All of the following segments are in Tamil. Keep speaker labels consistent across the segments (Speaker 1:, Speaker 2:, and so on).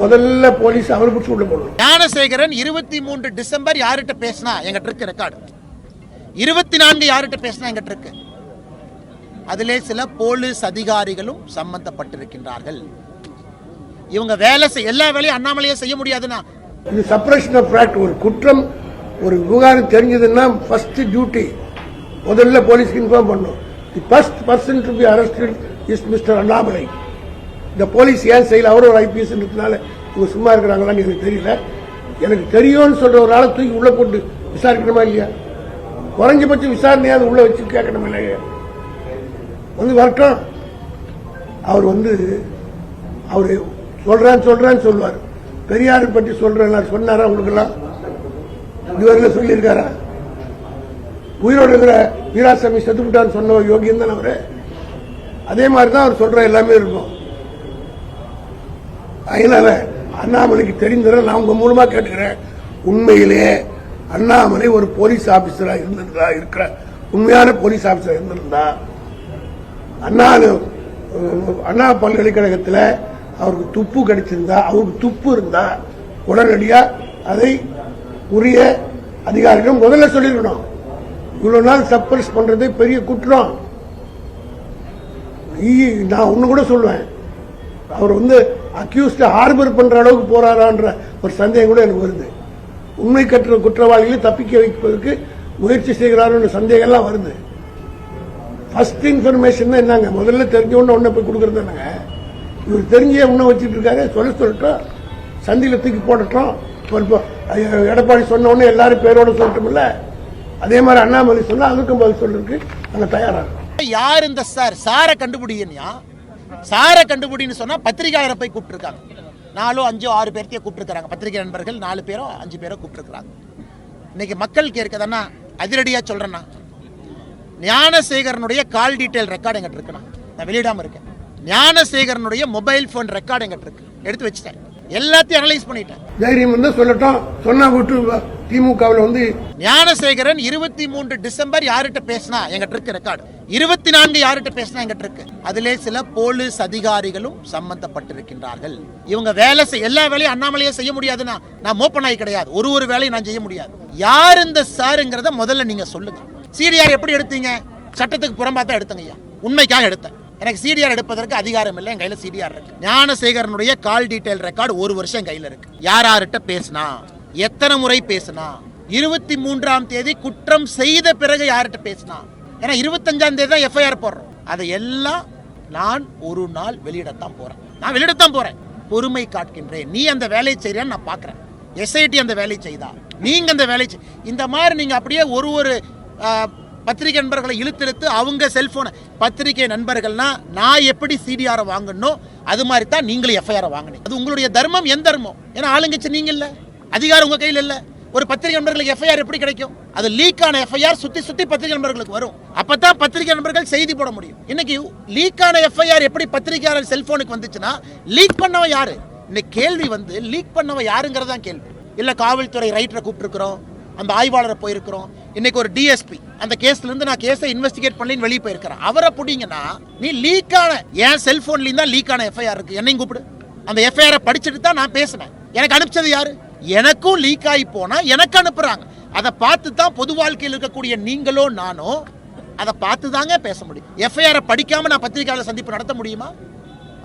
Speaker 1: முதல்ல போலீஸ் அவரை பிடிச்சி உள்ள போடணும்.
Speaker 2: ஞானசேகரன் இருபத்தி மூன்று டிசம்பர் யார்கிட்ட பேசினா எங்கிட்ட இருக்கு ரெக்கார்டு இருபத்தி நான்கு யார்கிட்ட பேசினா எங்கிட்ட இருக்கு அதிலே சில போலீஸ் அதிகாரிகளும் சம்பந்தப்பட்டிருக்கின்றார்கள். இவங்க வேலை செய் எல்லா வேலையும் அண்ணாமலையே செய்ய முடியாதுன்னா?
Speaker 1: இது சப்ரேஷன் ஆஃப் ஃபேக்ட் ஒரு குற்றம் ஒரு விவகாரம் தெரிஞ்சதுன்னா ஃபர்ஸ்ட் டியூட்டி முதல்ல போலீஸ்க்கு இன்ஃபார்ம் பண்ணும் the first person to be arrested is mister Annamalai இந்த போலீஸ் ஏன் செய்யல? அவரும் ஒரு ஐபிஎஸ் இருக்கிறதுனால இவங்க சும்மா இருக்கிறாங்களான்னு எனக்கு தெரியல. எனக்கு தெரியும்னு சொல்ற ஒரு ஆளை தூக்கி உள்ள போட்டு விசாரிக்கணுமா இல்லையா? குறைஞ்சபட்சம் விசாரணையாவது உள்ள வச்சு கேட்கணும் இல்லையா? வந்து வரட்டும். அவர் வந்து அவர் சொல்கிறான்னு சொல்கிறான்னு சொல்லுவார். பெரியார் பற்றி சொல்றேன் சொன்னாரா உங்களுக்கெல்லாம்? இதுவரையில் சொல்லியிருக்காரா? உயிரோடு இருக்கிற வீராசாமி செத்துக்கிட்டான்னு சொன்ன யோகியம் தானே அவர்? அதே மாதிரி தான் அவர் சொல்ற எல்லாமே இருக்கும். அதனால அண்ணாமலைக்கு தெரிந்ததை நான் உங்க மூலமா கேட்டுக்கிறேன். உண்மையிலேயே அண்ணாமலை ஒரு போலீஸ் ஆபீசரா இருந்திருந்தா இருக்கிற உண்மையான போலீஸ் ஆபீசரா இருந்திருந்தா அண்ணா அண்ணா பல்கலைக்கழகத்தில் அவருக்கு துப்பு கிடைச்சிருந்தா அவருக்கு துப்பு இருந்தா உடனடியா அதை உரிய அதிகாரிகள் முதல்ல சொல்லிருக்கணும் இவ்வளவு நாள் சப்ரஸ் பண்றது பெரிய குற்றம். நான் ஒண்ணு கூட சொல்லுவேன். அவர் வந்து அக்யூஸ்ட் ஹார்பர் பண்ற அளவுக்கு போறாரான்ற ஒரு சந்தேகம் கூட எனக்கு வருது. உண்மை கற்ற குற்றவாளிகளை தப்பிக்க வைப்பதற்கு முயற்சி செய்கிறாருன்ற சந்தேகம் எல்லாம் வருது ஃபர்ஸ்ட் இன்ஃபர்மேஷன் என்னங்க? முதல்ல தெரிஞ்ச உடனே ஒன்றை போய் கொடுக்கறது என்னங்க இவர் தெரிஞ்சே இன்னும் வச்சுட்டு இருக்காரு சொல்ல சொல்லட்டும் சந்தியில் தூக்கி போடட்டும். எடப்பாடி சொன்ன உடனே எல்லாரும் பேரோட சொல்லட்டும்ல? அதே மாதிரி அண்ணாமலை சொன்னா அதுக்கும் பதில் சொல்றதுக்கு நாங்கள் தயாரா
Speaker 2: யார் இந்த சார்? சாரை கண்டுபிடியா சாரை கண்டுபிடின்னு சொன்னால் பத்திரிகையாளரை போய் கூப்பிட்டுருக்காங்க. நாலோ அஞ்சோ ஆறு பேர்த்தையே கூப்பிட்டுருக்காங்க பத்திரிகை நண்பர்கள் நாலு பேரோ அஞ்சு பேரோ கூப்பிட்டுருக்குறாங்க. இன்னைக்கு மக்கள் கேட்குதன்னா அதிரடியாக சொல்கிறேன்னா ஞானசேகரனுடைய கால் டீட்டெயில் ரெக்கார்டு எங்கிட்ட இருக்குண்ணா. நான் வெளியிடாமல் இருக்கேன். ஞானசேகரனுடைய மொபைல் ஃபோன் ரெக்கார்டு எங்கிட்ட இருக்கு. எடுத்து வச்சுட்டேன். எல்லாத்தையும் அனலைஸ் பண்ணிட்டேன்.
Speaker 1: தைரியம் வந்து சொல்லட்டும். சொன்னா விட்டு திமுகவில் வந்து
Speaker 2: ஞானசேகரன் இருபத்தி மூன்று டிசம்பர் யார்கிட்ட பேசினா எங்கிட்ட இருக்கு ரெக்கார்டு இருபத்தி நான்கு யார்கிட்ட பேசினா எங்கிட்ட இருக்கு? அதிலே சில போலீஸ் அதிகாரிகளும் சம்பந்தப்பட்டிருக்கின்றார்கள். இவங்க வேலை செய் எல்லா வேலையும் அண்ணாமலையே செய்ய முடியாதுன்னா நான் மோப்பனாய் கிடையாது. ஒரு ஒரு வேலையும் நான் செய்ய முடியாது. யார் இந்த சாருங்கிறத முதல்ல நீங்க சொல்லுங்க. சிடிஆர் எப்படி எடுத்தீங்க? சட்டத்துக்கு புறம்பா தான் எடுத்தங்க ஐயா. உண்மைக்காக எடுத்தேன். எனக்கு சிடிஆர் எடுப்பதற்கு அதிகாரம் இல்லை என் கையில் சிடிஆர் இருக்கு. ஞானசேகரனுடைய கால் டீட்டெயில் ரெக்கார்டு ஒரு வருஷம் என் கையில் இருக்கு. யார் யார்கிட்ட பேசினா? எத்தனை முறை பேசினா? இருபத்தி மூன்றாம் தேதி குற்றம் செய்த பிறகு யார்கிட்ட பேசினா? ஏன்னா இருபத்தஞ்சாம் தேதி தான் எஃப்ஐஆர் போடுறோம். அதை எல்லாம் நான் ஒரு நாள் வெளியிடத்தான் போகிறேன் நான் வெளியிடத்தான் போகிறேன் பொறுமை காட்கின்றேன் நீ அந்த வேலையை செய்யறியான்னு நான் பார்க்குறேன். எஸ்ஐடி அந்த வேலையை செய்தா? நீங்கள் அந்த வேலையை செய்- இந்த மாதிரி நீங்கள் அப்படியே ஒரு ஒரு பத்திரிகை நண்பர்களை இழுத்தெழுத்து அவங்க செல்போனை பத்திரிகை நண்பர்கள்னா நான் எப்படி சிடிஆரை வாங்கணும் அது மாதிரி தான் நீங்களும் எஃப்ஐஆர் வாங்கினீங்க. அது உங்களுடைய தர்மம் எந்த தர்மம். ஏன்னா ஆளுங்கட்சி நீங்க இல்லை. அதிகாரம் உங்கள் கையில் இல்லை. ஒரு பத்திரிகை நண்பர்களுக்கு எஃப்ஐஆர் எப்படி கிடைக்கும்? அது லீக் ஆன எஃப்ஐஆர் சுத்தி சுத்தி பத்திரிகை நண்பர்களுக்கு வரும். அப்பதான் பத்திரிகை நண்பர்கள் செய்தி போட முடியும். இன்னைக்கு லீக் ஆன எஃப்ஐஆர் எப்படி பத்திரிகையாளர் செல்போனுக்கு வந்துச்சுன்னா லீக் பண்ணவன் யாரு? இந்த கேள்வி வந்து லீக் பண்ணவன் யாருங்கிறது தான் கேள்வி. இல்ல காவல்துறை ரைட்டரை கூப்பிட்டுருக்கிறோம். அந்த ஆய்வாளரை போயிருக்கிறோம். இன்னைக்கு ஒரு டிஎஸ்பி அந்த கேஸ்லேருந்து நான் கேஸை இன்வெஸ்டிகேட் பண்ணி வெளியே போயிருக்கிறேன். அவரை பிடிங்கன்னா நீ லீக்கான ஏன் என் செல்போன்லயும் தான் லீக்கான எஃப்ஐஆர் இருக்கு. என்னையும் கூப்பிடு. அந்த எஃப்ஐஆரை படிச்சுட்டு தான் நான் பேசினேன். எனக்கு அனுப்பிச்சது யாரு? எனக்கும் லீக் ஆகி போனால் எனக்கு அனுப்புகிறாங்க அதை பார்த்து தான் பொது வாழ்க்கையில் இருக்கக்கூடிய நீங்களோ நானோ அதை பார்த்து தாங்க பேச முடியும். எஃப்ஐஆரை படிக்காமல் நான் பத்திரிகையாளர் சந்திப்பு நடத்த முடியுமா?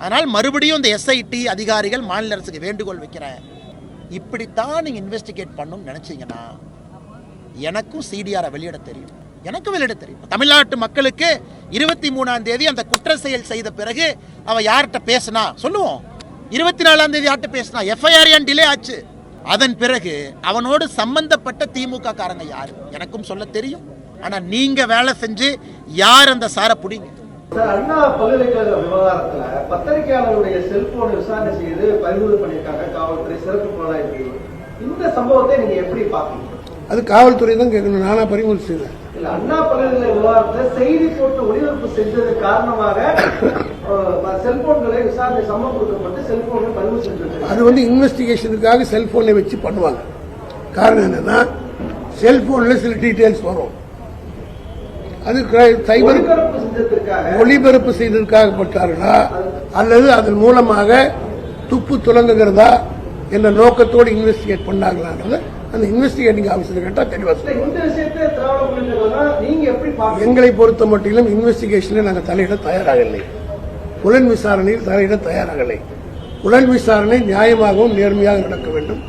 Speaker 2: அதனால் மறுபடியும் இந்த எஸ்ஐடி அதிகாரிகள் மாநில அரசுக்கு வேண்டுகோள் வைக்கிறேன். இப்படித்தான் நீங்கள் இன்வெஸ்டிகேட் பண்ணணும்னு நினச்சிங்கன்னா எனக்கும் சிடிஆரை வெளியிட தெரியும். எனக்கும் வெளியிட தெரியும். தமிழ்நாட்டு மக்களுக்கு இருபத்தி மூணாம் தேதி அந்த குற்ற செயல் செய்த பிறகு அவன் யார்கிட்ட பேசினா? சொல்லுவோம். இருபத்தி நாலாம் தேதி யார்கிட்ட பேசினா? எஃப்ஐஆர் ஏன் டிலே ஆச்சு? அதன் பிறகு அவனோடு சம்பந்தப்பட்ட திமுக காரங்க யாரு? எனக்கும் சொல்ல தெரியும். ஆனா நீங்க வேலை செஞ்சு யார் அந்த சாரை புடிங்க?
Speaker 3: அண்ணா பல்கலைக்கழக விவகாரத்துல பத்திரிகையாளருடைய செல்போன் விசாரணை செய்து பறிமுதல் பண்ணியிருக்காங்க. காவல்துறை சிறப்பு புலனாய்வு இந்த சம்பவத்தை நீங்க எப்படி பாக்குறீங்க
Speaker 1: அது காவல்துறை தான் கேட்கணும். நானா பறிமுதல் செய்தேன்.
Speaker 3: இல்ல அண்ணா பல்கலைக்கழக விவகாரத்துல செய்தி போட்டு ஒளிபரப்பு செஞ்சது காரணமாக செல்போன்களை விசாரணை சம்மன் கொடுக்கப்பட்டு செல்போனை பறிமுதல் செஞ்சிருக்கு
Speaker 1: அது வந்து இன்வெஸ்டிகேஷனுக்காக செல்போனை வச்சு பண்ணுவாங்க. காரணம் என்னன்னா செல்போன்ல சில டீடைல்ஸ் வரும். அது சைபர்
Speaker 3: ஒளிபரப்பு
Speaker 1: செய்ததற்காக பட்டார்களா அல்லது அதன் மூலமாக துப்பு துலங்குகிறதா என்ற நோக்கத்தோடு இன்வெஸ்டிகேட் பண்ணாங்களான்றத அந்த இன்வெஸ்டிகேட்டிங் ஆஃபீஸர் கேட்டா தெளிவா
Speaker 3: இல்ல,
Speaker 1: சொல்லுவாங்க. எங்களை பொறுத்த மட்டிலும் இன்வெஸ்டிகேஷனில் நாங்கள் தலையிட தயாராகவில்லை. புலன் விசாரணையில் தலையிட தயாராகவில்லை. புலன் விசாரணை நியாயமாகவும் நேர்மையாக நடக்க வேண்டும்.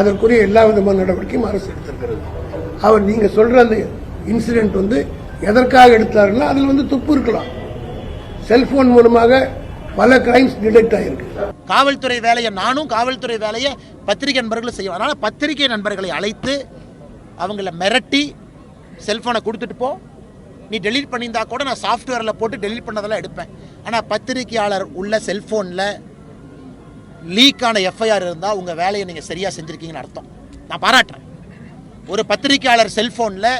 Speaker 1: அதற்குரிய எல்லா விதமான நடவடிக்கையும் அரசு எடுத்திருக்கிறது. அவர் நீங்க சொல்ற அந்த இன்சிடென்ட் வந்து எதற்காக எடுத்தாருன்னா அதில் வந்து துப்பு இருக்கலாம். செல்போன் மூலமாக பல கிரைம்ஸ் டிடெக்ட் ஆயிருக்கு.
Speaker 2: காவல்துறை வேலையை நானும் காவல்துறை வேலையை பத்திரிகை நண்பர்களும் செய்வோம். அதனால் பத்திரிகை நண்பர்களை அழைத்து அவங்கள மிரட்டி செல்போனை கொடுத்துட்டு போ. நீ டெலீட் பண்ணியிருந்தா கூட நான் சாஃப்ட்வேரில் போட்டு டெலீட் பண்ணதெல்லாம் எடுப்பேன். ஆனால் பத்திரிகையாளர் உள்ள செல்ஃபோனில் லீக்கான எஃப்ஐஆர் இருந்தால் உங்கள் வேலையை நீங்கள் சரியாக செஞ்சுருக்கீங்கன்னு அர்த்தம். நான் பாராட்டுறேன். ஒரு பத்திரிகையாளர் செல்ஃபோனில்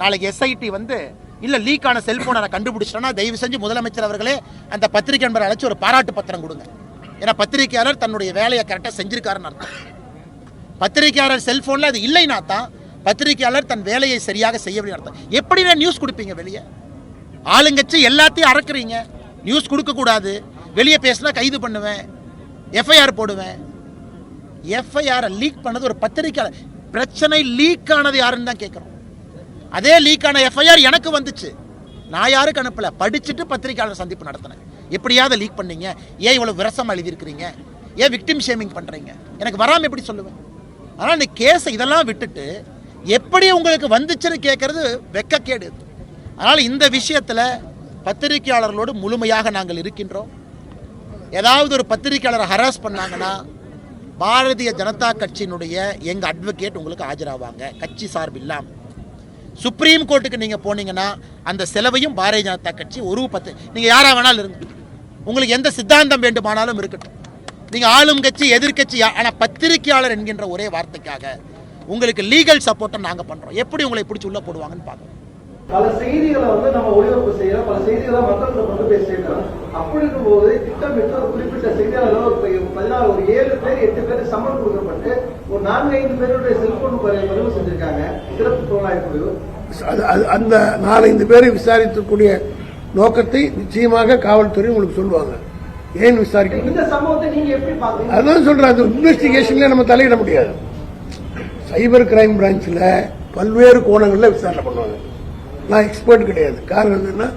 Speaker 2: நாளைக்கு எஸ்ஐடி வந்து இல்லை லீக்கான செல்போனை நான் கண்டுபிடிச்சிட்டேன்னா தயவு செஞ்சு முதலமைச்சர் அவர்களே அந்த பத்திரிகை நண்பரை அழைச்சி ஒரு பாராட்டு பத்திரம் கொடுங்க. ஏன்னா பத்திரிகையாளர் தன்னுடைய வேலையை கரெக்டாக செஞ்சிருக்காருன்னு அர்த்தம். பத்திரிகையாளர் செல்போனில் அது இல்லைனா தான் பத்திரிகையாளர் தன் வேலையை சரியாக செய்யவில்லை அர்த்தம். எப்படி நான் நியூஸ் கொடுப்பீங்க வெளியே? ஆளுங்கட்சி எல்லாத்தையும் அறக்குறீங்க. நியூஸ் கொடுக்கக்கூடாது வெளியே பேசினா கைது பண்ணுவேன். எஃப்ஐஆர் போடுவேன். எஃப்ஐஆரை லீக் பண்ணது ஒரு பத்திரிக்கையாளர். பிரச்சனை லீக் ஆனது யாருன்னு தான் கேட்குறோம். அதே லீக்கான எஃப்ஐஆர் எனக்கு வந்துச்சு. நான் யாருக்கு அனுப்பல? படிச்சுட்டு பத்திரிக்கையாளர் சந்திப்பு நடத்தினேன். எப்படியாவது லீக் பண்ணீங்க. ஏன் இவ்வளவு விரசமாக எழுதியிருக்கிறீங்க? ஏன் விக்டிம் ஷேமிங் பண்றீங்க? எனக்கு வராமல் எப்படி சொல்லுவேன்? ஆனால் இந்த கேஸை இதெல்லாம் விட்டுட்டு எப்படி உங்களுக்கு வந்துச்சுன்னு கேட்கறது வெக்கக்கேடு. அதனால் இந்த விஷயத்தில் பத்திரிகையாளர்களோடு முழுமையாக நாங்கள் இருக்கின்றோம். ஏதாவது ஒரு பத்திரிக்கையாளரை ஹராஸ் பண்ணாங்கன்னா பாரதிய ஜனதா கட்சியினுடைய எங்கள் அட்வொகேட் உங்களுக்கு ஆஜராவாங்க. கட்சி சார்பு இல்லாமல் சுப்ரீம் கோர்ட்டுக்கு நீங்கள் போனீங்கன்னா அந்த செலவையும் பாரதிய ஜனதா கட்சி ஒரு பத்து நீங்கள் யாராக வேணாலும் இருங்க. உங்களுக்கு எந்த சித்தாந்தம் வேண்டுமானாலும் இருக்கட்டும். நீங்கள் ஆளும் கட்சி எதிர்கட்சி ஆனால் பத்திரிகையாளர் என்கின்ற ஒரே வார்த்தைக்காக உங்களுக்கு லீகல் சப்போர்ட்டை நாங்கள் பண்ணுறோம் எப்படி உங்களை பிடிச்சி உள்ள போடுவாங்கன்னு பார்க்கணும்
Speaker 3: பல செய்திகளை வந்து நம்ம ஒளிபரப்பு செய்யறோம். பல செய்திகளை மக்கள்கிட்ட கொண்டு போய் சேர்க்கிறோம். அப்படி இருக்கும்போது திட்டமிட்டு ஒரு குறிப்பிட்ட செய்தியாளர்கள் ஒரு பதினாறு ஒரு ஏழு பேர் எட்டு பேர் சம்பளம் கொடுக்கப்பட்டு ஒரு நான்கு ஐந்து பேருடைய செல்போன் பதிவு செஞ்சிருக்காங்க. சிறப்பு புலனாய்வு குழு.
Speaker 1: அந்த நாலஞ்சு பேரை விசாரிக்கக்கூடிய நோக்கத்தை நிச்சயமாக காவல்துறை உங்களுக்கு சொல்லுவாங்க. ஏன் விசாரிக்க
Speaker 3: இந்த சம்பவத்தை நீங்க எப்படி பாக்குறீங்க
Speaker 1: அதான் சொல்றேன். அது இன்வெஸ்டிகேஷன்ல நம்ம தலையிட முடியாது. சைபர் கிரைம் பிரான்ச்ல பல்வேறு கோணங்கள்ல விசாரணை பண்ணுவாங்க. நான் எக்ஸ்பர்ட் கிடையாது. காரணம் என்னன்னா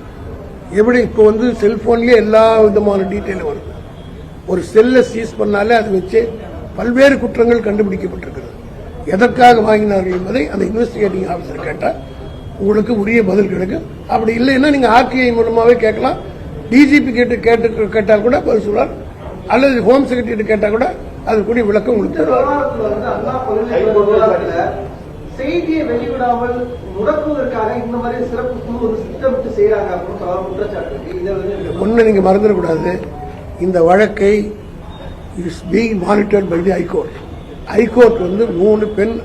Speaker 1: எப்படி இப்போ வந்து செல்போன்லயே எல்லா விதமான டீட்டெயிலும் வருது ஒரு செல்லை சீஸ் பண்ணாலே அதை வச்சு பல்வேறு குற்றங்கள் கண்டுபிடிக்கப்பட்டிருக்கிறது. எதற்காக வாங்கினார்கள் என்பதை அந்த இன்வெஸ்டிகேட்டிங் ஆஃபீஸர் கேட்டால் உங்களுக்கு உரிய பதில் கிடைக்கும் அப்படி இல்லைன்னா நீங்க ஆர்டிஐ மூலமாவே கேட்கலாம். டிஜிபி கேட்டு கேட்டு கேட்டால் கூட பதில் சொல்வார். அல்லது ஹோம் செக்ரட்டரி கேட்டால் கூட அதுக்குரிய விளக்கம் உங்களுக்கு தருவார்.
Speaker 3: செய்தியை வெளிவிடாமல் முடக்குவதற்காக இந்த மாதிரி சிறப்பு குழு வந்து திட்டமிட்டு செய்யறாங்க அப்படின்னு பல குற்றச்சாட்டு இருக்கு. இதை வந்து
Speaker 1: ஒன்று நீங்க மறந்துடக்கூடாது. இந்த வழக்கை is being monitored by the high court high court வந்து மூணு பெண்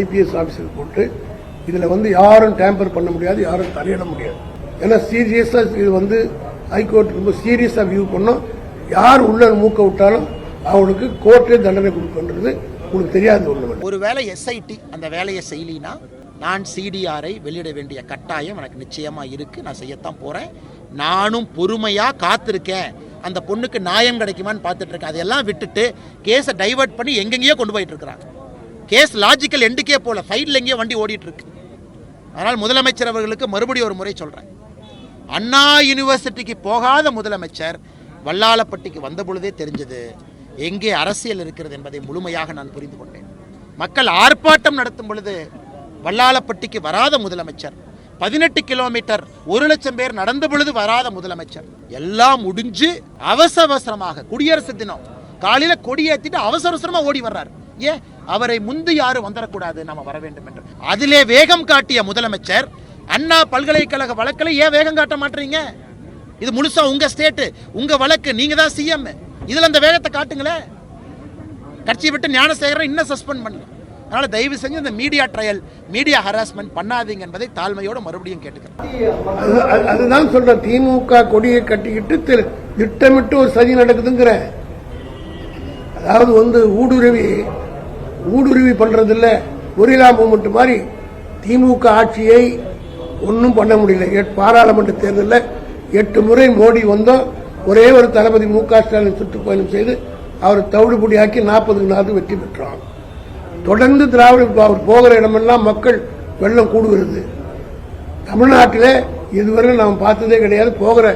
Speaker 1: ஐபிஎஸ் ஆபீசர் போட்டு இதுல வந்து யாரும் டேம்பர் பண்ண முடியாது யாரும் தலையிட முடியாது. ஏன்னா சீரியஸா இது வந்து ஹைகோர்ட் ரொம்ப சீரியஸா வியூ பண்ணோம். யார் உள்ள மூக்க விட்டாலும் அவனுக்கு கோர்ட்டே தண்டனை கொடுக்கன்றது உங்களுக்கு தெரியாது ஒரு
Speaker 2: ஒருவேளை எஸ்ஐடி அந்த வேலையை செய்யலினா நான் சிடிஆரை வெளியிட வேண்டிய கட்டாயம் எனக்கு நிச்சயமா இருக்கு. நான் செய்யத்தான் போறேன். நானும் பொறுமையாக காத்திருக்கேன். அந்த பொண்ணுக்கு நியாயம் கிடைக்குமான்னு பார்த்துட்ருக்கேன். அதையெல்லாம் அதெல்லாம் விட்டுட்டு கேஸை டைவர்ட் பண்ணி எங்கெங்கேயோ கொண்டு போயிட்டுருக்குறாங்க கேஸ் லாஜிக்கல் எண்டுக்கே போல சைடில் எங்கேயோ வண்டி ஓடிட்டுருக்கு அதனால் முதலமைச்சர் அவர்களுக்கு மறுபடியும் ஒரு முறை சொல்கிறேன் அண்ணா யூனிவர்சிட்டிக்கு போகாத முதலமைச்சர் வல்லாளப்பட்டிக்கு வந்த பொழுதே தெரிஞ்சது எங்கே அரசியல் இருக்கிறது என்பதை முழுமையாக நான் புரிந்து கொண்டேன். மக்கள் ஆர்ப்பாட்டம் நடத்தும் பொழுது வல்லாளப்பட்டிக்கு வராத முதலமைச்சர் பதினெட்டு கிலோமீட்டர் ஒரு லட்சம் பேர் நடந்த பொழுது வராத முதலமைச்சர். எல்லாம் முடிஞ்சு அவசர அவசரமாக குடியரசு தினம். காலையில கொடியேற்றிட்டு அவசர அவசரமா ஓடி வர்றாரு. ஏன் அவரை முந்து யாரும் வந்துடக்கூடாது நாம வர வேண்டும் என்று. அதிலே வேகம் காட்டிய முதலமைச்சர் அண்ணா பல்கலைக்கழக வழக்கில் ஏன் வேகம் காட்ட மாட்டீங்க? இது முழுசா உங்க ஸ்டேட்டு உங்க வழக்கு நீங்க தான் சிஎம் இதுல அந்த வேகத்தை காட்டுங்களேன் கட்சியை விட்டு ஞானசேகரன் இன்னும் சஸ்பெண்ட் பண்ணல. அதனால் தயவு செஞ்சு இந்த மீடியா ட்ரையல் மீடியா ஹராஸ்மெண்ட் பண்ணாதீங்க என்பதை தாழ்மையோடு மறுபடியும் கேட்டுக்கிறேன்.
Speaker 1: அது- அது- அதுதான் சொல்றேன். திமுக கொடியை கட்டிக்கிட்டு திட்டமிட்டு ஒரு சதி நடக்குதுங்கிற. அதாவது வந்து ஊடுருவி ஊடுருவி பண்றது இல்ல ஒரிலா மூமெண்ட் மாதிரி திமுக ஆட்சியை ஒன்றும் பண்ண முடியல. எட்- பாராளுமன்ற தேர்தலில் எட்டு முறை மோடி வந்தோம். ஒரே ஒரு தளபதி மு க ஸ்டாலின் சுற்றுப்பயணம் செய்து அவர் தவிடுபடியாக்கி நாற்பதுக்கு நாற்பது வெற்றி பெற்றோம் தொடர்ந்து திராவிட அவர் போகிற இடமெல்லாம் மக்கள் வெள்ளம் கூடுகிறது. தமிழ்நாட்டில் இதுவரை நாம் பார்த்ததே கிடையாது. போகிற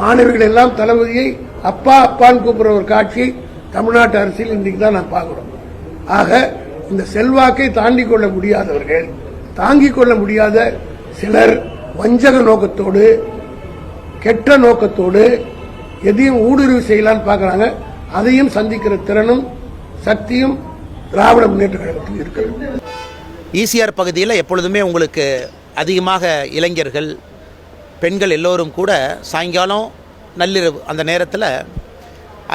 Speaker 1: மாணவிகள் எல்லாம் தளபதியை அப்பா அப்பான்னு கூப்பிடுற ஒரு காட்சியை தமிழ்நாட்டு அரசியல் இன்றைக்கு தான் நான் பார்க்கிறோம். ஆக இந்த செல்வாக்கை தாண்டி கொள்ள முடியாதவர்கள் தாங்கிக் கொள்ள முடியாத சிலர் வஞ்சக நோக்கத்தோடு கெட்ட நோக்கத்தோடு எதையும் ஊடுருவி செய்யலான்னு பார்க்குறாங்க. அதையும் சந்திக்கிற திறனும் சக்தியும் திராவிட முன்னேற்ற கழகத்தில் இருக்கிறது.
Speaker 2: ஈசிஆர் பகுதியில் எப்பொழுதுமே உங்களுக்கு அதிகமாக இளைஞர்கள் பெண்கள் எல்லோரும் கூட சாயங்காலம் நள்ளிரவு அந்த நேரத்தில்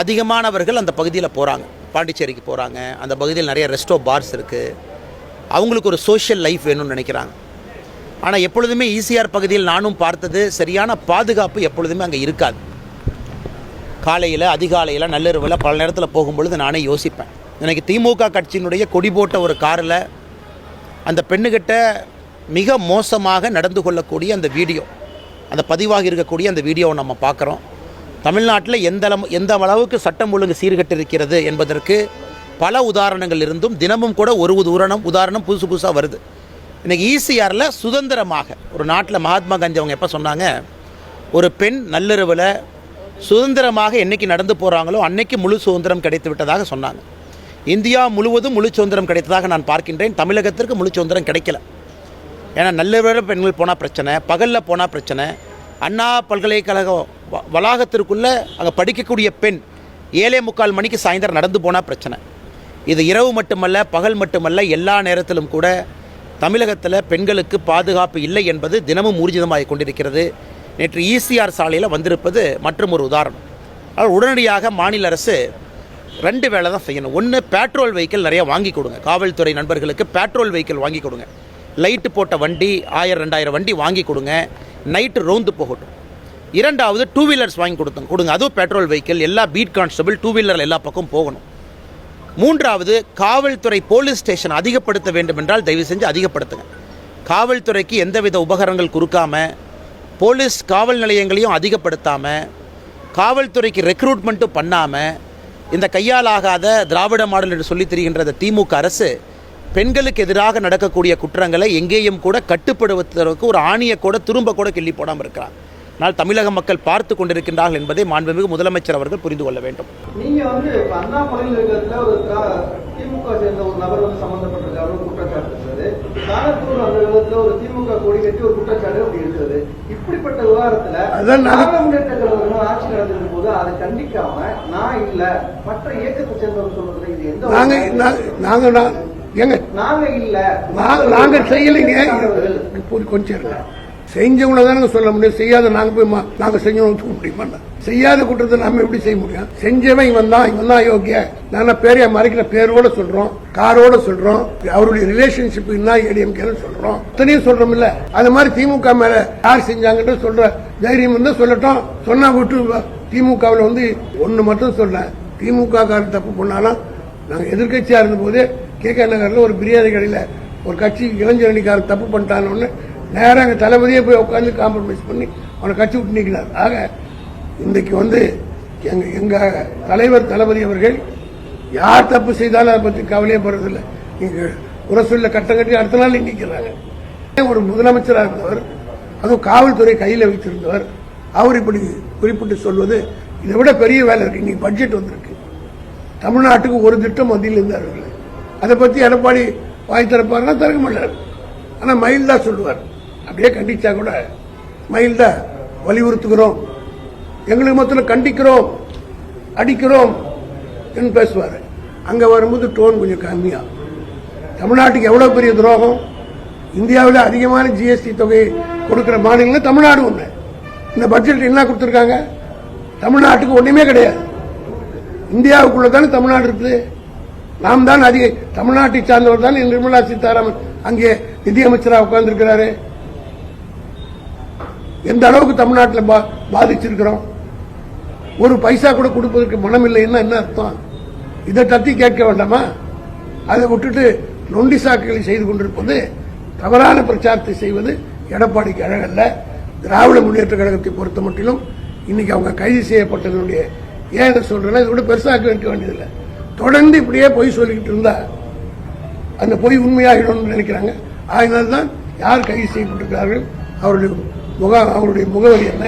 Speaker 2: அதிகமானவர்கள் அந்த பகுதியில் போகிறாங்க பாண்டிச்சேரிக்கு போகிறாங்க அந்த பகுதியில் நிறைய ரெஸ்டோ பார்ஸ் இருக்குது அவங்களுக்கு ஒரு சோஷியல் லைஃப் வேணும்னு நினைக்கிறாங்க. ஆனால் எப்பொழுதுமே ஈசிஆர் பகுதியில் நானும் பார்த்தது சரியான பாதுகாப்பு எப்பொழுதுமே அங்கே இருக்காது. காலையில் அதிகாலையில் நள்ளிரவில் பல நேரத்தில் போகும்பொழுது நானே யோசிப்பேன். இன்றைக்கி திமுக கட்சியினுடைய கொடி போட்ட ஒரு காரில் அந்த பெண்ணுகிட்ட மிக மோசமாக நடந்து கொள்ளக்கூடிய அந்த வீடியோ அந்த பதிவாகி இருக்கக்கூடிய அந்த வீடியோவை நம்ம பார்க்குறோம். தமிழ்நாட்டில் எந்த அளவு எந்த அளவுக்கு சட்டம் ஒழுங்கு சீர்கட்டிருக்கிறது என்பதற்கு பல உதாரணங்கள் இருந்தும் தினமும் கூட ஒரு உதாரணம் உதாரணம் புதுசு புதுசாக வருது. இன்றைக்கி ஈசிஆரில் சுதந்திரமாக ஒரு நாட்டில் மகாத்மா காந்தி அவங்க எப்போ சொன்னாங்க ஒரு பெண் நள்ளிரவில் சுதந்திரமாக என்னைக்கு நடந்து போகிறாங்களோ அன்னைக்கு முழு சுதந்திரம் கிடைத்து விட்டதாக சொன்னாங்க. இந்தியா முழுவதும் முழு சுதந்திரம் கிடைத்ததாக நான் பார்க்கின்றேன். தமிழகத்திற்கு முழு சுதந்திரம் கிடைக்கல. ஏன்னா நள்ளிரவில் பெண்கள் போனால் பிரச்சனை பகலில் போனால் பிரச்சனை. அண்ணா பல்கலைக்கழக வ- வளாகத்திற்குள்ளே அங்கே படிக்கக்கூடிய பெண் ஏழே முக்கால் மணிக்கு சாயந்தரம் நடந்து போனால் பிரச்சனை. இது இரவு மட்டுமல்ல பகல் மட்டுமல்ல எல்லா நேரத்திலும் கூட தமிழகத்தில் பெண்களுக்கு பாதுகாப்பு இல்லை என்பது தினமும் ஊர்ஜிதமாகி கொண்டிருக்கிறது. நேற்று ஈசிஆர் சாலையில் வந்திருப்பது மற்றும் ஒரு உதாரணம். அதனால் உடனடியாக மாநில அரசு ரெண்டு வேலை தான் செய்யணும். ஒன்று பெட்ரோல் வெஹிக்கிள் நிறையா வாங்கி கொடுங்க. காவல்துறை நண்பர்களுக்கு பெட்ரோல் வெஹிக்கிள் வாங்கி கொடுங்க. லைட்டு போட்ட வண்டி ஆயிரம் ரெண்டாயிரம் வண்டி வாங்கி கொடுங்க. நைட்டு ரோந்து போகட்டும். இரண்டாவது டூ வீலர்ஸ் வாங்கி கொடுத்தோம் கொடுங்க. அதுவும் பெட்ரோல் வெஹிக்கிள் எல்லா பீட் கான்ஸ்டபிள் டூ வீலர் எல்லா பக்கம் போகணும். மூன்றாவது காவல்துறை போலீஸ் ஸ்டேஷன் அதிகப்படுத்த வேண்டும் என்றால் தயவு செஞ்சு அதிகப்படுத்துங்க. காவல்துறைக்கு எந்தவித உபகரணங்கள் கொடுக்காம போலீஸ் காவல் நிலையங்களையும் அதிகப்படுத்தாமல் காவல்துறைக்கு ரெக்ரூட்மெண்ட்டும் பண்ணாமல் இந்த கையாலாகாத திராவிட மாடல் என்று சொல்லித் தெரிகின்ற திமுக அரசு பெண்களுக்கு எதிராக நடக்கக்கூடிய குற்றங்களை எங்கேயும் கூட கட்டுப்படுத்துவதற்கு ஒரு ஆணியை கூட திரும்ப கூட கிள்ளி போடாமல் இருக்கிறார் ஆனால் தமிழக மக்கள் பார்த்து கொண்டிருக்கின்றார்கள் என்பதை மாண்புமிகு முதலமைச்சர் அவர்கள் புரிந்து கொள்ள வேண்டும்.
Speaker 3: நீங்க வந்து அண்ணா பல்கலைக்கழகத்தில் ஒரு திமுக சேர்ந்த ஒரு நபர் வந்து சம்பந்தப்பட்டிருக்காரு இருக்கிறது காலத்தூர் அந்த விதத்துல ஒரு திமுக கொடி கட்டி ஒரு குற்றச்சாட்டு அப்படி இருக்குது இப்படிப்பட்ட விவகாரத்துல திராவிட முன்னேற்ற கழகம் ஆட்சி நடந்திருக்கும் போது அதை கண்டிக்காம நான் இல்ல மற்ற இயக்கத்தை சேர்ந்தவர் சொல்றதுல இது எந்த
Speaker 1: நாங்க நாங்க- எங்க
Speaker 3: நாங்க இல்ல.
Speaker 1: நாங்க- நாங்க செய்யலைங்க. கொஞ்சம் செஞ்சவங்கள தானே சொல்ல முடியும். செய்யாத நாங்க போய் நாங்க செஞ்சவங்க முடியுமா? செய்யாத குற்றத்தை நாம எப்படி செய்ய முடியும்? செஞ்சவன் இவன் தான் இவன் தான் யோக்கிய நான் பேரைய மறைக்கிற பேரோட சொல்றோம் காரோட சொல்றோம் அவருடைய ரிலேஷன்ஷிப் என்ன ஏடிஎம்கேன்னு சொல்றோம். அத்தனையும் சொல்றோம் இல்ல அது மாதிரி திமுக மேல யார் செஞ்சாங்கன்ற சொல்ற தைரியம் இருந்தா சொல்லட்டும். சொன்னா விட்டு திமுகவில் வந்து ஒன்னு மட்டும் சொல்றேன். திமுக காரன் தப்பு பண்ணாலும் நாங்க எதிர்கட்சியா இருந்த போது கே கே நகர்ல ஒரு பிரியாணி கடையில ஒரு கட்சி இளைஞரணிக்காரன் தப்பு பண்ணிட்டான்னு நேராக எங்க தளபதியே போய் உட்காந்து காம்ப்ரமைஸ் பண்ணி அவனை கட்சி விட்டு நீக்கினார். ஆக இன்றைக்கு வந்து எங்க எங்க தலைவர் தளபதி அவர்கள் யார் தப்பு செய்தாலும் அதை பற்றி கவலையே படுறதில்லை. நீங்க உரை கட்டம் கட்டி அடுத்த நாள் நிற்கிறாங்க ஒரு முதலமைச்சராக இருந்தவர் அதுவும் காவல்துறை கையில் வைத்திருந்தவர் அவர் இப்படி குறிப்பிட்டு சொல்வது இதை விட பெரிய வேலை இருக்கு. இன்னைக்கு பட்ஜெட் வந்திருக்கு. தமிழ்நாட்டுக்கு ஒரு திட்டம் மத்தியில் இருந்தார்கள் அதை பத்தி எடப்பாடி வாய் திறப்பாருன்னா திறக்க மாட்டார். ஆனா தான் சொல்லுவார். அப்படியே கண்டிச்சா கூட மைல்டா வலியுறுத்துகிறோம். எங்களுக்கு மொத்தத்தில் கண்டிக்கிறோம் அடிக்கிறோம் என்று பேசுவார். அங்க வரும்போது டோன் கொஞ்சம் கம்மியா. தமிழ்நாட்டுக்கு எவ்வளவு பெரிய துரோகம்? இந்தியாவில் அதிகமான ஜிஎஸ்டி தொகையை கொடுக்கிற மாநிலம் தமிழ்நாடு ஒன்று இந்த பட்ஜெட் என்ன கொடுத்துருக்காங்க? தமிழ்நாட்டுக்கு ஒன்றுமே கிடையாது. இந்தியாவுக்குள்ள தானே தமிழ்நாடு இருக்குது. நாம் தான் அதிக தமிழ்நாட்டை சார்ந்தவர் தான் நிர்மலா சீதாராமன். அங்கே நிதியமைச்சராக உட்கார்ந்திருக்கிறாரு. எந்த அளவுக்கு தமிழ்நாட்டில் பா- பாதிச்சிருக்கிறோம்? ஒரு பைசா கூட கொடுப்பதற்கு மனம் இல்லைன்னா என்ன அர்த்தம்? இதை தட்டி கேட்க வேண்டாமா? அதை விட்டுட்டு நொண்டி சாக்குகளை செய்து கொண்டிருப்பது தவறான பிரச்சாரத்தை செய்வது எடப்பாடிக்கு அழகல்ல. திராவிட முன்னேற்ற கழகத்தை பொறுத்த மட்டிலும் இன்னைக்கு அவங்க கைது செய்யப்பட்டதனுடைய ஏன் இதை சொல்றேன்னா இதை விட பெருசாக்க வைக்க வேண்டியதில்லை. தொடர்ந்து இப்படியே பொய் சொல்லிக்கிட்டு இருந்தா அந்த பொய் உண்மையாகிடும்னு நினைக்கிறாங்க. அதனால தான் யார் கைது செய்யப்பட்டிருக்கிறார்கள்? அவருடைய முக அவருடைய முகவரி என்ன?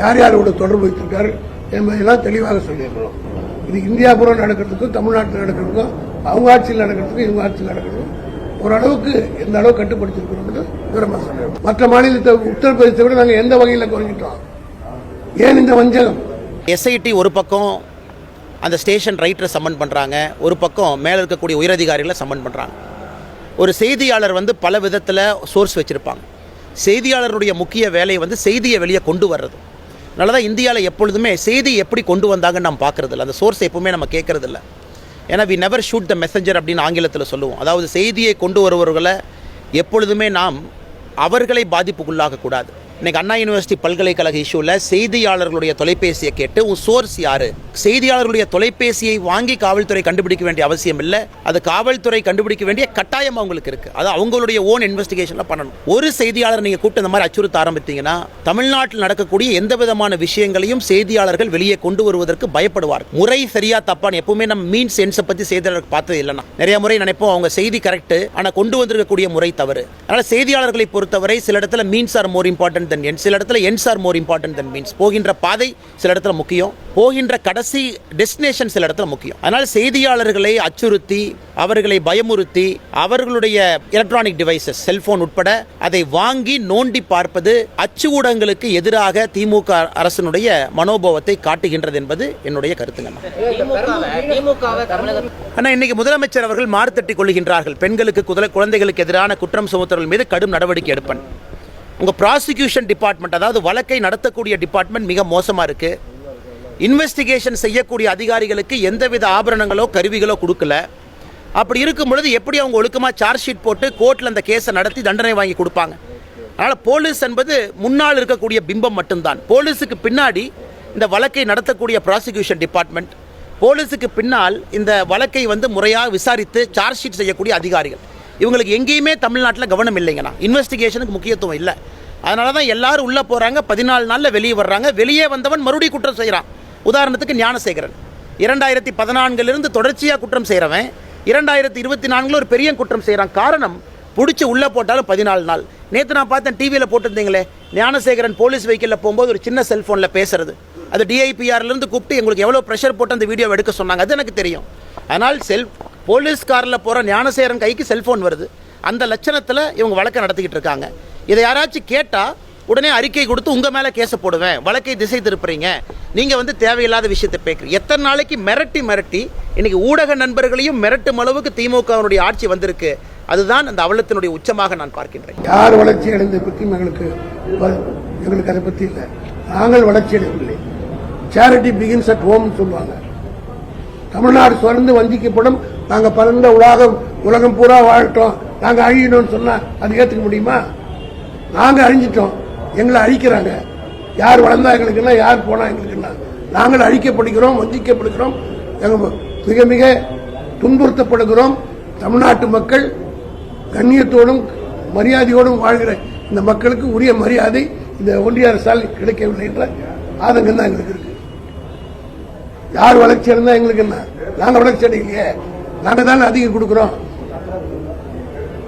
Speaker 1: யார் யாரோட தொடர்பு வைத்திருக்கார்கள் என்பதையெல்லாம் தெளிவாக சொல்லியிருக்கிறோம். இது இந்தியா பூரா நடக்கிறதுக்கும் தமிழ்நாட்டில் நடக்கிறதுக்கும் அவங்க ஆட்சியில் நடக்கிறதுக்கும் இவங்க ஆட்சியில் நடக்கிறதுக்கும் ஓரளவுக்கு எந்த அளவு கட்டுப்படுத்திருக்கிறோம் விவரமாக சொல்லிடுறோம் மற்ற மாநிலத்தை உத்தரப்பிரதேசத்தை விட நாங்கள் எந்த வகையில் குறைஞ்சிட்டோம்? ஏன் இந்த வஞ்சகம்?
Speaker 2: எஸ்ஐடி ஒரு பக்கம் அந்த ஸ்டேஷன் ரைட்டரை சம்மன் பண்ணுறாங்க ஒரு பக்கம் மேலே இருக்கக்கூடிய உயரதிகாரிகளை சம்மன் பண்ணுறாங்க ஒரு செய்தியாளர் வந்து பல விதத்தில் சோர்ஸ் வச்சுருப்பாங்க. செய்தியாளருடைய முக்கிய வேலை வந்து செய்தியை வெளியே கொண்டு வர்றது. அதனால தான் இந்தியாவில் எப்பொழுதுமே செய்தி எப்படி கொண்டு வந்தாங்கன்னு நம்ம பார்க்குறதில்ல. அந்த சோர்ஸ் எப்பவுமே நம்ம கேட்குறதில்ல. ஏன்னா we never shoot the messenger அப்படின்னு ஆங்கிலத்தில் சொல்லுவோம். அதாவது செய்தியை கொண்டு வருபவர்களை எப்பொழுதுமே நாம் அவர்களை பாதிப்புக்குள்ளாகக்கூடாது இன்றைக்கி அண்ணா யூனிவர்சிட்டி பல்கலைக்கழக இஷ்யூவில் செய்தியாளர்களுடைய தொலைபேசியை கேட்டு உன் சோர்ஸ் யார்? செய்தியாளர்களுடைய தொலைபேசியை வாங்கி காவல்துறை கண்டுபிடிக்க வேண்டிய அவசியம் இல்லை. அது காவல்துறை கண்டுபிடிக்க வேண்டிய கட்டாயம் அவங்களுக்கு இருக்கு. அது அவங்களுடைய ஓன் இன்வெஸ்டிகேஷன்ல பண்ணணும். ஒரு செய்தியாளர் நீங்க கூட்ட இந்த மாதிரி அச்சுறுத்த ஆரம்பித்தீங்கன்னா தமிழ்நாட்டில் நடக்கக்கூடிய எந்த விதமான விஷயங்களையும் செய்தியாளர்கள் வெளியே கொண்டு வருவதற்கு பயப்படுவார் முறை சரியா தப்பான்னு எப்பவுமே நம்ம மீன் சென்ஸை பத்தி செய்தியாளர்கள் பார்த்தது இல்லைன்னா. நிறைய முறை நினைப்போம் அவங்க செய்தி கரெக்ட் ஆனா கொண்டு வந்திருக்கக்கூடிய முறை தவறு. அதனால செய்தியாளர்களை பொறுத்தவரை சில இடத்துல means are more important than என் சில இடத்துல ends are more important than means போகின்ற பாதை சில இடத்துல முக்கியம். போகின்ற கடைசி டெஸ்டினேஷன் சில இடத்துல முக்கியம். அதனால் செய்தியாளர்களை அச்சுறுத்தி அவர்களை பயமுறுத்தி அவர்களுடைய எலக்ட்ரானிக் டிவைசஸ் செல்போன் உட்பட அதை வாங்கி நோண்டி பார்ப்பது அச்சு ஊடகங்களுக்கு எதிராக திமுக அரசனுடைய மனோபாவத்தை காட்டுகின்றது என்பது என்னுடைய கருத்துங்க ஆனால் இன்னைக்கு முதலமைச்சர் அவர்கள் மாறுத்தட்டி கொள்கின்றார்கள் பெண்களுக்கு குழந்தைகளுக்கு எதிரான குற்றம் சுமத்துறவர்கள் மீது கடும் நடவடிக்கை எடுப்பேன். உங்கள் ப்ராசிக்யூஷன் டிபார்ட்மெண்ட் அதாவது வழக்கை நடத்தக்கூடிய டிபார்ட்மெண்ட் மிக மோசமாக இருக்குது இன்வெஸ்டிகேஷன் செய்யக்கூடிய அதிகாரிகளுக்கு எந்தவித ஆபரணங்களோ கருவிகளோ கொடுக்கல. அப்படி இருக்கும் பொழுது எப்படி அவங்க ஒழுக்கமாக சார்ஜ் ஷீட் போட்டு கோர்ட்டில் அந்த கேஸை நடத்தி தண்டனை வாங்கி கொடுப்பாங்க? அதனால் போலீஸ் என்பது முன்னால் இருக்கக்கூடிய பிம்பம் மட்டும்தான். போலீஸுக்கு பின்னாடி இந்த வழக்கை நடத்தக்கூடிய ப்ராசிக்யூஷன் டிபார்ட்மெண்ட் போலீஸுக்கு பின்னால் இந்த வழக்கை வந்து முறையாக விசாரித்து சார்ஜ் ஷீட் செய்யக்கூடிய அதிகாரிகள். இவங்களுக்கு எங்கேயுமே தமிழ்நாட்டில் கவனம் இல்லைங்கண்ணா. இன்வெஸ்டிகேஷனுக்கு முக்கியத்துவம் இல்லை. அதனால தான் எல்லாரும் உள்ளே போகிறாங்க பதினாலு நாளில் வெளியே வர்றாங்க. வெளியே வந்தவன் மறுபடியும் குற்றம் செய்கிறான் உதாரணத்துக்கு ஞானசேகரன். இரண்டாயிரத்தி பதினான்கிலிருந்து தொடர்ச்சியாக குற்றம் செய்கிறவன் இரண்டாயிரத்தி இருபத்தி நான்கில் ஒரு பெரிய குற்றம் செய்கிறான் காரணம் பிடிச்சி உள்ளே போட்டாலும் பதினாலு நாள். நேற்று நான் பார்த்தேன் டிவியில் போட்டிருந்தீங்களே ஞானசேகரன் போலீஸ் வெஹிக்கிளில் போகும்போது ஒரு சின்ன செல்ஃபோனில் பேசுறது. அது டிஐபிஆர்லேருந்து கூப்பிட்டு எங்களுக்கு எவ்வளோ ப்ரெஷர் போட்டு அந்த வீடியோ எடுக்க சொன்னாங்க. அது எனக்கு தெரியும். அதனால் செல் போலீஸ் காரில் போகிற ஞானசேகரன் கைக்கு செல்ஃபோன் வருது. அந்த லட்சணத்தில் இவங்க வழக்கை நடத்திக்கிட்டு இருக்காங்க. இதை யாராச்சும் கேட்டால் உடனே அறிக்கை கொடுத்து உங்கள் மேலே கேஸை போடுவேன். வழக்கை திசை திருப்புறீங்க. நீங்கள் வந்து தேவையில்லாத விஷயத்தை பேக்குறீங்க. எத்தனை நாளைக்கு மிரட்டி மிரட்டி இன்னைக்கு ஊடக நண்பர்களையும் மிரட்டும் அளவுக்கு திமுகவினுடைய ஆட்சி வந்திருக்கு. அதுதான் அந்த அவலத்தினுடைய உச்சமாக நான் பார்க்கின்றேன்.
Speaker 1: யார் வளர்ச்சி அடைந்த பற்றியும் எங்களுக்கு எங்களுக்கு அதை பற்றி இல்லை. நாங்கள் வளர்ச்சி அடையவில்லை. சேரிட்டி பிகின்ஸ் அட் ஹோம் சொல்லுவாங்க. தமிழ்நாடு சுரந்து வஞ்சிக்கப்படும். நாங்கள் பரந்த உலகம் உலகம் பூரா வாழட்டோம். நாங்கள் அழியணும்னு சொன்னால் அது ஏற்றுக்க முடியுமா? நாங்கள் அழிஞ்சிட்டோம். எங்களை அழிக்கிறாங்க. யார் வளர்ந்தா எங்களுக்கு என்ன யார் போனா எங்களுக்கு என்ன? நாங்கள் அழிக்கப்படுகிறோம் வஞ்சிக்கப்படுகிறோம் எங்க மிக மிக துன்புறுத்தப்படுகிறோம். தமிழ்நாட்டு மக்கள் கண்ணியத்தோடும் மரியாதையோடும் வாழ்கிற இந்த மக்களுக்கு உரிய மரியாதை இந்த ஒன்றிய அரசால் கிடைக்கவில்லை என்ற ஆதங்கம் தான் எங்களுக்கு இருக்கு. யார் வளர்ச்சி அடைந்தா எங்களுக்கு என்ன? நாங்க வளர்ச்சி அடையலையே. நாங்க தானே அதிகம் கொடுக்கிறோம்.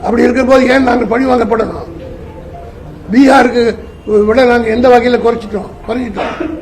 Speaker 1: அப்படி இருக்கும்போது ஏன் நாங்கள் பழி வாங்கப்படணும்? பீகாருக்கு விட நாங்கள் எந்த வகையில் குறைச்சிட்டோம்? குறைஞ்சிட்டோம்.